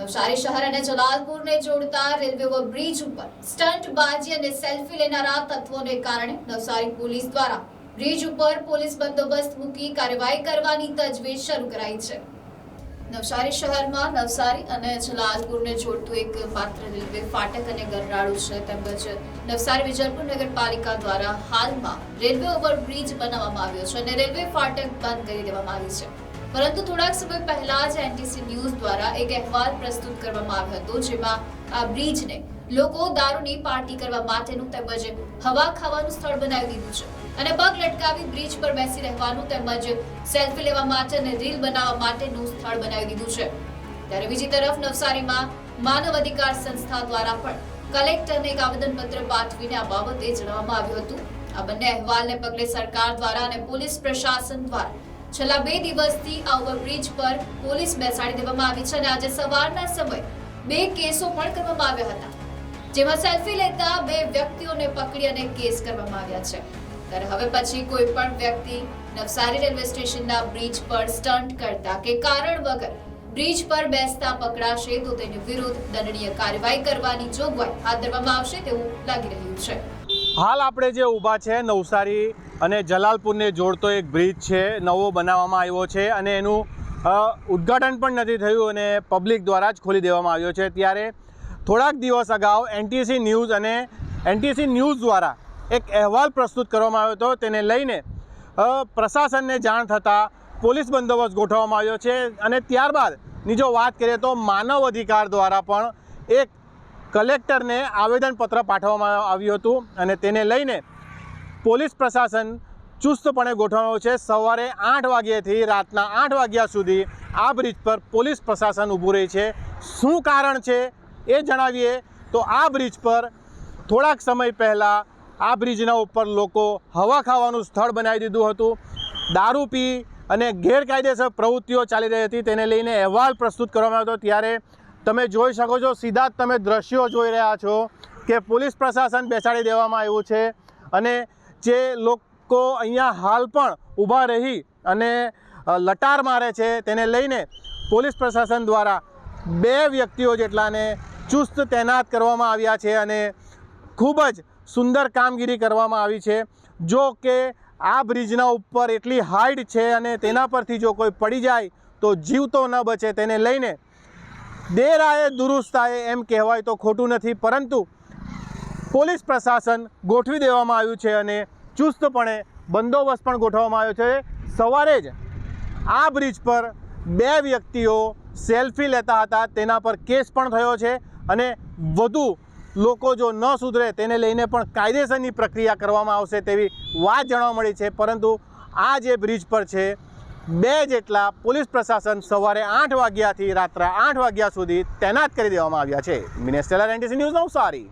નવસારી શહેર અને જલાલપુરને જોડતા રેલવે ઓવરબ્રિજ ઉપર સ્ટન્ટ બાજી અને સેલ્ફી લેનારા તત્વોને કારણે નવસારી પોલીસ દ્વારા બ્રિજ ઉપર પોલીસ બંદોબસ્ત મૂકી કાર્યવાહી કરવાની તજવીજ શરૂ કરાઈ છે. નવસારી શહેરમાં નવસારી અને જલાલપુરને જોડતું એક માત્ર રેલવે ફાટક અને ગરનાળું છે. તેમજ નવસારી વિજલપુર નગરપાલિકા દ્વારા હાલમાં રેલવે ઓવરબ્રિજ બનાવવામાં આવ્યો છે અને રેલવે ફાટક બંધ કરી દેવામાં આવી છે. પરંતુ થોડાક સમય પહેલા જ એનટીસી ન્યૂઝ દ્વારા એક અહેવાલ પ્રસ્તુત કરવામાં આવ્યો હતો, જેમાં આ બ્રિજને લોકો દારૂની પાર્ટી કરવા માટેનું તેમજ હવા ખાવાનું સ્થળ બનાવી દીધું છે અને પગ લટકાવી બ્રિજ પર બેસી રહેવાનું તેમજ સેલ્ફી લેવા માટે અને રીલ બનાવવા માટેનું સ્થળ બનાવી દીધું છે. ત્યારે બીજી તરફ નવસારીમાં માનવ અધિકાર સંસ્થા દ્વારા પણ કલેક્ટરને એક આવેદનપત્ર પાઠવીને આ બાબતે જણાવવામાં આવ્યું હતું. આ બંને અહેવાલને પગલે સરકાર દ્વારા અને પોલીસ પ્રશાસન દ્વારા છેલ્લા બે દિવસથી આ ઓવરબ્રિજ પર પોલીસ બેસાડી દેવામાં આવી છે અને આજે સવારના સમયે બે કેસો પણ કરવામાં આવ્યા હતા. જેમાં સેલ્ફી લેતા બે વ્યક્તિઓને પકડી અને કેસ કરવામાં આવ્યા છે. ત્યારે હવે પછી કોઈ પણ વ્યક્તિ નવસારી રેલવે સ્ટેશનના બ્રિજ પર સ્ટન્ટ કરતા કે કારણ વગર બ્રિજ પર બેસતા પકડાશે તો તેની વિરુદ્ધ દંડનીય કાર્યવાહી કરવાની જોગવાઈ હાથ ધરવામાં આવશે તેવું લાગી રહ્યું છે. હાલ આપણે જે ઊભા છે નવસારી અને જલાલપુરને જોડતો એક બ્રિજ છે, નવો બનાવવામાં આવ્યો છે અને એનું ઉદ્ઘાટન પણ નથી થયું અને પબ્લિક દ્વારા જ ખોલી દેવામાં આવ્યો છે. ત્યારે થોડાક દિવસ અગાઉ એનટીસી ન્યૂઝ અને એનટીસી ન્યૂઝ દ્વારા એક અહેવાલ પ્રસ્તુત કરવામાં આવ્યો હતો. તેને લઈને પ્રશાસનને જાણ થતાં પોલીસ બંદોબસ્ત ગોઠવવામાં આવ્યો છે અને ત્યારબાદની જો વાત કરીએ તો માનવ અધિકાર દ્વારા પણ એક કલેક્ટરને આવેદનપત્ર પાઠવવામાં આવ્યું હતું અને તેને લઈને પોલીસ પ્રશાસન ચુસ્તપણે ગોઠવાયો છે. સવારે આઠ વાગ્યાથી રાતના આઠ વાગ્યા સુધી આ બ્રિજ પર પોલીસ પ્રશાસન ઊભું રહે છે. શું કારણ છે એ જણાવીએ તો આ બ્રિજ પર થોડાક સમય પહેલાં આ બ્રિજના ઉપર લોકો હવા ખાવાનું સ્થળ બનાવી દીધું હતું. દારૂ પી અને ગેરકાયદેસર પ્રવૃત્તિઓ ચાલી રહી હતી. તેને લઈને અહેવાલ પ્રસ્તુત કરવામાં આવ્યો હતો. ત્યારે તમે જોઈ શકો છો, સીધા જ તમે દ્રશ્યો જોઈ રહ્યા છો કે પોલીસ પ્રશાસન બેસાડી દેવામાં આવ્યું છે અને જે લોકો અહીંયા હાલ પણ ઊભા રહી અને લટાર મારે છે તેને લઈને પોલીસ પ્રશાસન દ્વારા બે વ્યક્તિઓ જેટલાને ચુસ્ત તૈનાત કરવામાં આવ્યા છે અને ખૂબ જ સુંદર કામગીરી કરવામાં આવી છે. જો કે આ બ્રિજના ઉપર એટલી હાઈટ છે અને તેના પરથી જો કોઈ પડી જાય તો જીવતો ન બચે તેને લઈને દેરાએ દુરુસ્તાએ એમ કહેવાય તો ખોટું નથી, પરંતુ પોલીસ પ્રશાસન ગોઠવી દેવામાં આવ્યું છે અને ચુસ્તપણે બંદોબસ્ત પણ ગોઠવવામાં આવ્યો છે. સવારે જ આ બ્રિજ પર બે વ્યક્તિઓ સેલ્ફી લેતા હતા. તેના પર કેસ પણ થયો છે અને વધુ લોકો જો ન સુધરે તેને લઈને પણ કાયદેસરની પ્રક્રિયા કરવામાં આવશે તેવી વાત જાણવા મળી છે. પરંતુ આ જે બ્રિજ પર છે, બે જેટલા પોલીસ પ્રશાસન સવારે આઠ વાગ્યાથી રાત્રે આઠ વાગ્યા સુધી તૈનાત કરી દેવામાં આવ્યા છે. મિનેસ્ટેલર એનટીસી ન્યૂઝ નવસારી.